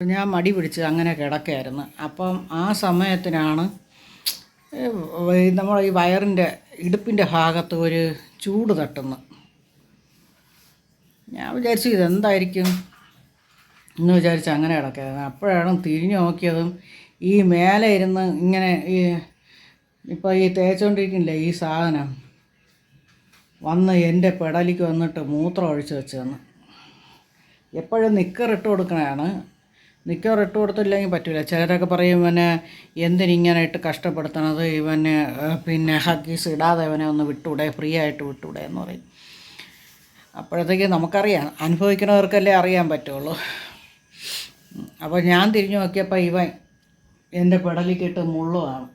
ഞാൻ മടി പിടിച്ച് അങ്ങനെ കിടക്കുകയായിരുന്നു അപ്പം ആ സമയത്തിനാണ് നമ്മൾ ഈ വയറിന്റെ ഇടുപ്പിന്റെ ഭാഗത്ത് ഒരു ചൂട് തട്ടുന്നു ഞാൻ വിചാരിച്ചു ഇതെന്തായിരിക്കും എന്ന് വിചാരിച്ച് അങ്ങനെ കിടക്കുകയായിരുന്നു അപ്പോഴാണ് തിരിഞ്ഞു നോക്കിയതും ഈ മേലെ ഇരുന്ന് ഇങ്ങനെ ഈ ഇപ്പോൾ ഈ തേച്ചോണ്ടിരിക്കില്ലേ ഈ സാധനം വന്ന് എന്റെ പെടലിക്ക് വന്നിട്ട് മൂത്രം ഒഴിച്ച് വെച്ച് തന്നു. എപ്പോഴും നിക്കറിട്ട് കൊടുക്കണതാണ്. നിക്കർ ഇട്ട് കൊടുത്തില്ലെങ്കിൽ പറ്റില്ല ചിലരൊക്കെ പറയും ഇവനെ എന്തിനിങ്ങനെ ഇട്ട് കഷ്ടപ്പെടുത്തണത്? ഇവന് പിന്നെ ഹഗീസ് ഇടാതെ ഇവനെ ഒന്ന് വിട്ടൂടെ ഫ്രീ ആയിട്ട് വിട്ടൂടെ എന്ന് പറയും. അപ്പോഴത്തേക്ക് നമുക്കറിയാം. അനുഭവിക്കുന്നവർക്കല്ലേ അറിയാൻ പറ്റുള്ളൂ. അപ്പോൾ ഞാൻ തിരിഞ്ഞു നോക്കിയപ്പോൾ ഇവൻ എന്റെ പെടലിക്കിട്ട് മുള്ളുമാണ്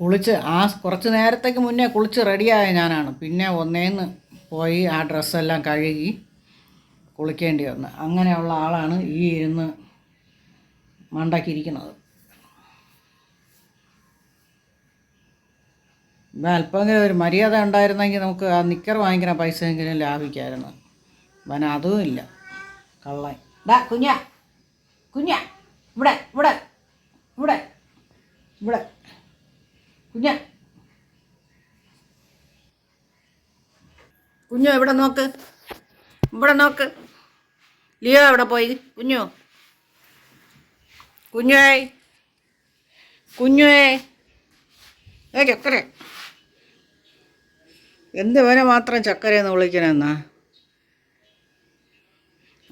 കുളിച്ച് ആ കുറച്ച് നേരത്തേക്ക് മുന്നേ കുളിച്ച് റെഡിയായ ഞാനാണ്. പിന്നെ ഒന്നേന്ന് പോയി ആ ഡ്രസ്സെല്ലാം കഴുകി കുളിക്കേണ്ടി വന്ന്. അങ്ങനെയുള്ള ആളാണ് ഈ ഇരുന്ന് മണ്ടക്കിരിക്കുന്നത്. ഇപ്പം അല്പമെങ്കിലും ഒരു മര്യാദ ഉണ്ടായിരുന്നെങ്കിൽ നമുക്ക് ആ നിക്കർ വാങ്ങിക്കുന്ന പൈസയെങ്കിലും ലാഭിക്കായിരുന്നു. അവൻ അതും ഇല്ല. കള്ളൻ. ഡാ കുഞ്ഞ. കുഞ്ഞ. ഇവിടെ ഇവിടെ. ഇവിടെ. ഇവിടെ. കുഞ്ഞ. കുഞ്ഞ ഇവിടെ നോക്ക്. ഇവിടെ നോക്ക്. ലിയോ എവിടെ പോയി? കുഞ്ഞു. കുഞ്ഞുവേ. കുഞ്ഞുവേ. ഏ ചക്കര. എന്ത് ഇവനെ മാത്രം ചക്കരയെന്ന് വിളിക്കണെന്നാ?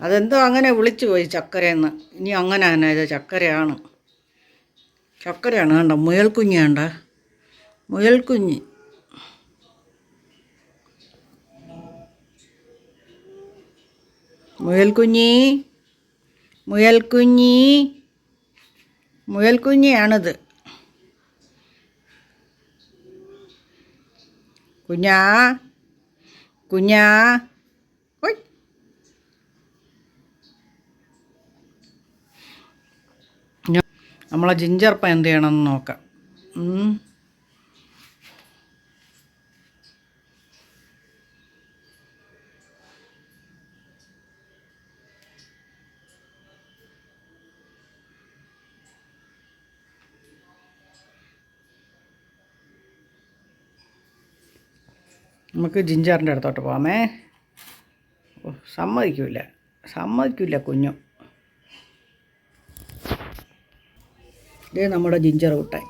അതെന്തോ അങ്ങനെ വിളിച്ചു പോയി ചക്കരയെന്ന് ഇനി അങ്ങനെ തന്നെ ഇത് ചക്കരയാണ്. ചക്കരയാണ് കണ്ട? മുയൽക്കുഞ്ഞ് കണ്ട? മുയൽക്കുഞ്ഞ്. മുയൽക്കുഞ്ഞി മുയൽക്കുഞ്ഞി മുയൽക്കുഞ്ഞിയാണിത്. കുഞ്ഞാ കുഞ്ഞാ നമ്മളെ ജിഞ്ചർപ്പം എന്ത് ചെയ്യണമെന്ന് നോക്കാം. നമുക്ക് ജിഞ്ചറിന്റെ അടുത്തോട്ട് പോകാമേ ഓ സമ്മതിക്കില്ല സമ്മതിക്കില്ല കുഞ്ഞു. ഇതേ നമ്മുടെ ജിഞ്ചർ കുട്ടൻ.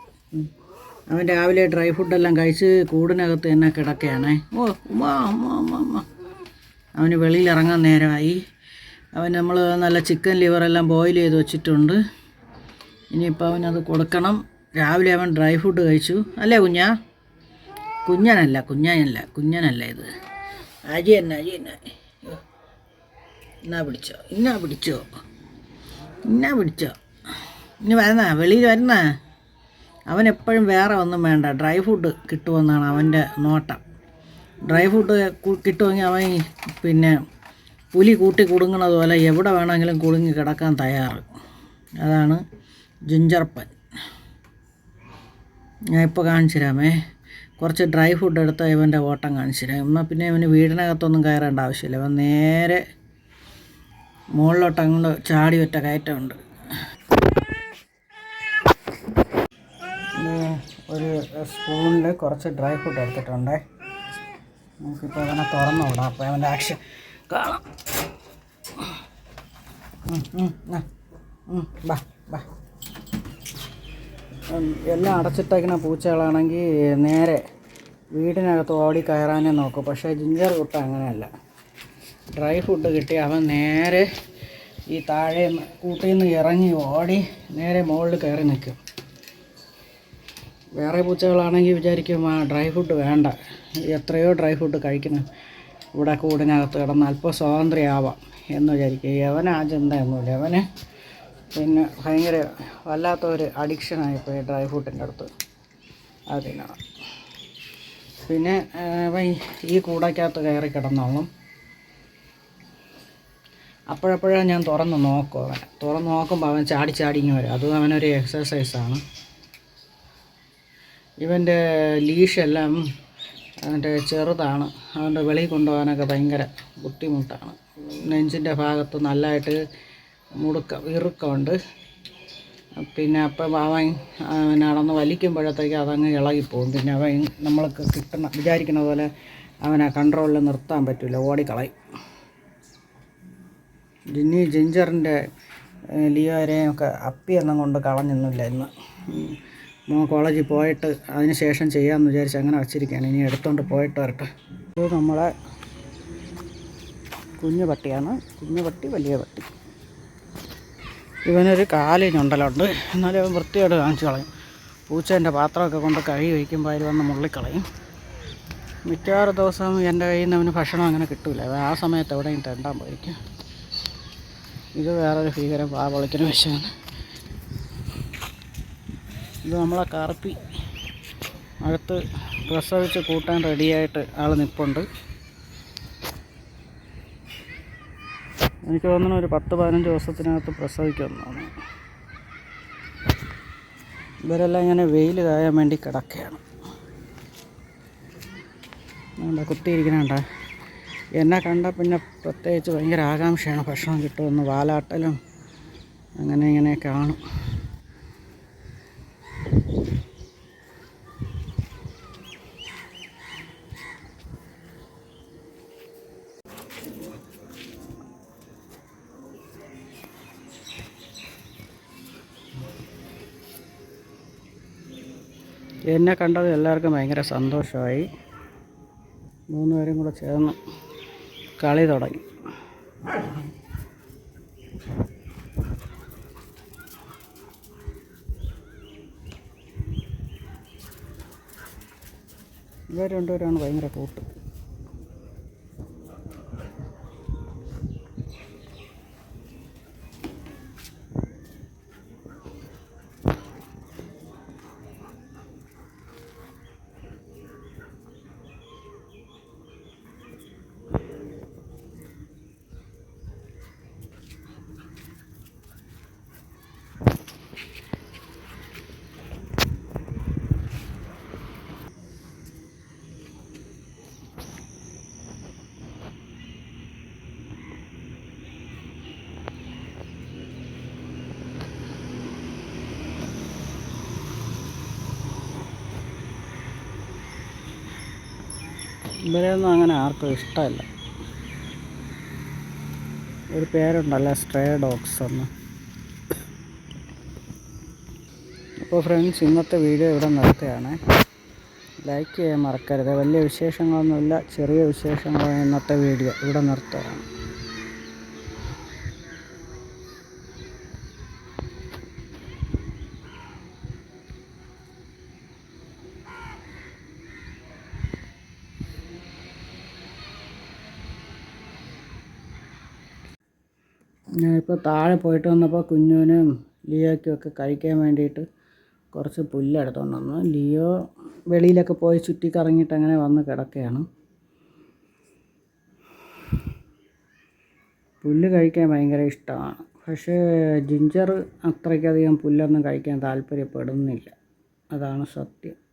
അവൻ രാവിലെ ഡ്രൈ ഫുഡെല്ലാം കഴിച്ച് കൂടിനകത്ത് തന്നെ കിടക്കുകയാണേ. ഓ ഉമ്മാ അമ്മ അമ്മ അമ്മ അവന് വെളിയിൽ ഇറങ്ങാൻ നേരമായി. അവൻ നമ്മൾ നല്ല ചിക്കൻ ലിവറെല്ലാം ബോയിൽ ചെയ്ത് വെച്ചിട്ടുണ്ട്. ഇനിയിപ്പോൾ അവനത് കൊടുക്കണം. രാവിലെ അവൻ ഡ്രൈ ഫുഡ് കഴിച്ചു. അല്ലേ കുഞ്ഞാ? കുഞ്ഞനല്ല കുഞ്ഞനല്ല കുഞ്ഞനല്ല ഇത്. അരി തന്നെ അരി തന്നെ. എന്നാ പിടിച്ചോ ഇന്നാ പിടിച്ചോ ഇന്നാ പിടിച്ചോ. ഇനി വരുന്ന വെളിയിൽ വരുന്ന അവൻ എപ്പോഴും വേറെ ഒന്നും വേണ്ട. ഡ്രൈ ഫുഡ് കിട്ടുമെന്നാണ് അവന്റെ നോട്ടം. ഡ്രൈ ഫുഡ് കിട്ടുമെങ്കിൽ അവൻ പിന്നെ പുലി കൂട്ടി കുടുങ്ങണത് പോലെ എവിടെ വേണമെങ്കിലും കുടുങ്ങി കിടക്കാൻ തയ്യാറ്. അതാണ് ജിഞ്ചർപ്പൻ. ഞാൻ ഇപ്പോൾ കാണിച്ചു തരാമേ കുറച്ച് ഡ്രൈ ഫുഡ് എടുത്ത് ഇവന്റെ ഓട്ടം കാണിച്ചു തരാം എന്നാൽ പിന്നെ ഇവന് വീടിനകത്തൊന്നും കയറേണ്ട ആവശ്യമില്ല. ഇവൻ നേരെ മുകളിലോട്ട് അങ്ങോട്ട് ചാടി ഒറ്റ കയറ്റമുണ്ട്. ഒരു സ്പൂണിൽ കുറച്ച് ഡ്രൈ ഫുഡ് എടുത്തിട്ടുണ്ട്. നമുക്കിപ്പോൾ അവനെ തുറന്നു വിടാം. അപ്പോൾ അവന്റെ ആക്ഷൻ കാണാം. ബാ ബാ. എല്ലാം അടച്ചിട്ടേക്കുന്ന പൂച്ചകളാണെങ്കിൽ നേരെ വീടിനകത്ത് ഓടി കയറാനേ നോക്കും. പക്ഷേ ജിഞ്ചർ കുട്ട അങ്ങനെയല്ല. ഡ്രൈ ഫുഡ് കിട്ടി. അവൻ നേരെ ഈ താഴെ കൂട്ടിൽ നിന്ന് ഇറങ്ങി ഓടി നേരെ മുകളിൽ കയറി നിൽക്കും. വേറെ പൂച്ചകളാണെങ്കിൽ വിചാരിക്കും ആ ഡ്രൈ ഫുഡ് വേണ്ട. എത്രയോ ഡ്രൈ ഫുഡ് കഴിക്കണം ഇവിടെ കൂടിനകത്ത് കിടന്ന് അല്പം സ്വാതന്ത്ര്യമാവാം എന്ന് വിചാരിക്കും. യവന ആ ചിന്തയൊന്നുമില്ല അവന് പിന്നെ ഭയങ്കര വല്ലാത്ത ഒരു അഡിക്ഷനായിപ്പോയി ഡ്രൈ ഫ്രൂട്ടിന്റെ അടുത്ത്. അതിനാണ് പിന്നെ ഈ കൂടയ്ക്കകത്ത് കയറി കിടന്നോളും. അപ്പോഴപ്പോഴേ ഞാൻ തുറന്ന് നോക്കും അവനെ. തുറന്ന് നോക്കുമ്പോൾ അവൻ ചാടി ചാടി ഇങ്ങനെ വരും. അതും അവനൊരു എക്സസൈസാണ് ഇവന്റെ ലീഷെല്ലാം അവന്റെ ചെറുതാണ്. അവന്റെ വെളിയിൽ കൊണ്ടുപോകാനൊക്കെ ഭയങ്കര ബുദ്ധിമുട്ടാണ്. നെഞ്ചിന്റെ ഭാഗത്ത് നല്ലതായിട്ട് മുടുക്ക ഇറുക്കമുണ്ട് പിന്നെ അപ്പം അവൻ അവനടന്ന് നടന്ന് വലിക്കുമ്പോഴത്തേക്ക് അതങ്ങ് ഇളകിപ്പോവും. പിന്നെ അവൻ നമ്മൾക്ക് കിട്ടണ വിചാരിക്കുന്ന പോലെ അവനെ കൺട്രോളിൽ നിർത്താൻ പറ്റില്ല. ഓടിക്കളയും. ജിന്നി ജിഞ്ചറിന്റെ ലിയോരെയും ഒക്കെ അപ്പിയൊന്നും കൊണ്ട് കളഞ്ഞൊന്നുമില്ല ഇന്ന്. മോൻ കോളേജിൽ പോയിട്ട് അതിന് ശേഷം ചെയ്യാമെന്ന് വിചാരിച്ച് അങ്ങനെ വച്ചിരിക്കുകയാണ്. ഇനി എടുത്തുകൊണ്ട് പോയിട്ട് വരട്ടെ. ഇത് നമ്മളെ കുഞ്ഞു പട്ടിയാണ്. കുഞ്ഞു പട്ടി വലിയ പട്ടി. ഇവനൊരു കാലിനുണ്ടലുണ്ട് എന്നാലും അവൻ വൃത്തിയോട് കാണിച്ചു കളയും. പൂച്ചേന്റെ പാത്രമൊക്കെ കൊണ്ട് കഴുകി വയ്ക്കുമ്പോൾ അതിൽ വന്ന് മുള്ളിക്കളയും. മിക്കവാറും ദിവസം എന്റെ കയ്യിൽ നിന്ന് അവന് ഭക്ഷണം അങ്ങനെ കിട്ടില്ല അവൻ ആ സമയത്ത് എവിടെയും തെണ്ടാൻ പോയിരിക്കും. ഇത് വേറൊരു ഭീകരം പാ പൊളിക്കുന്ന വിഷയമാണ്. ഇത് നമ്മളെ കറുപ്പി അടുത്ത് പ്രസവിച്ച് കൂട്ടാൻ റെഡിയായിട്ട് ആൾ നിൽപ്പുണ്ട് എനിക്ക് തോന്നുന്നു ഒരു പത്ത് പതിനഞ്ച് ദിവസത്തിനകത്ത് പ്രസവിക്കുന്നതാണ് ഇവരെല്ലാം ഇങ്ങനെ വെയിൽ കായാൻ വേണ്ടി കിടക്കുകയാണ്. എന്താ കുത്തിയിരിക്കണണ്ട എന്നെ കണ്ട പിന്നെ പ്രത്യേകിച്ച് ഭയങ്കര ആകാംക്ഷയാണ് ഭക്ഷണം കിട്ടുമെന്ന്. വാലാട്ടലും അങ്ങനെ ഇങ്ങനെ കാണും എന്നെ കണ്ടത് എല്ലാവർക്കും ഭയങ്കര സന്തോഷമായി. മൂന്ന് പേരും കൂടെ ചേർന്ന് കളി തുടങ്ങി. ഇവർ രണ്ടുപേരാണ് ഭയങ്കര കൂട്ട്. ഇവരെയൊന്നും അങ്ങനെ ആർക്കും ഇഷ്ടമല്ല. ഒരു പേരുണ്ടല്ലോ സ്ട്രേ ഡോഗ്സ് എന്ന്. അപ്പോൾ ഫ്രണ്ട്സ് ഇന്നത്തെ വീഡിയോ ഇവിടെ നിർത്തുകയാണ്. ലൈക്ക് ചെയ്യാൻ മറക്കരുത്. വലിയ വിശേഷങ്ങളൊന്നുമില്ല. ചെറിയ വിശേഷങ്ങളാണ് ഇന്നത്തെ വീഡിയോ ഇവിടെ നിർത്തുകയാണ്. ഞാനിപ്പോൾ താഴെ പോയിട്ട് വന്നപ്പോൾ കുഞ്ഞുവിനും ലിയോയ്ക്കും ഒക്കെ കഴിക്കാൻ വേണ്ടിയിട്ട് കുറച്ച് പുല്ലെടുത്തോണ്ട് വന്നു. ലിയോ വെളിയിലൊക്കെ പോയി ചുറ്റി കറങ്ങിയിട്ട് അങ്ങനെ വന്ന് കിടക്കുകയാണ്. പുല്ല് കഴിക്കാൻ ഭയങ്കര ഇഷ്ടമാണ്. പക്ഷേ ജിഞ്ചർ അത്രയ്ക്കധികം പുല്ലൊന്നും കഴിക്കാൻ താല്പര്യപ്പെടുന്നില്ല. അതാണ് സത്യം.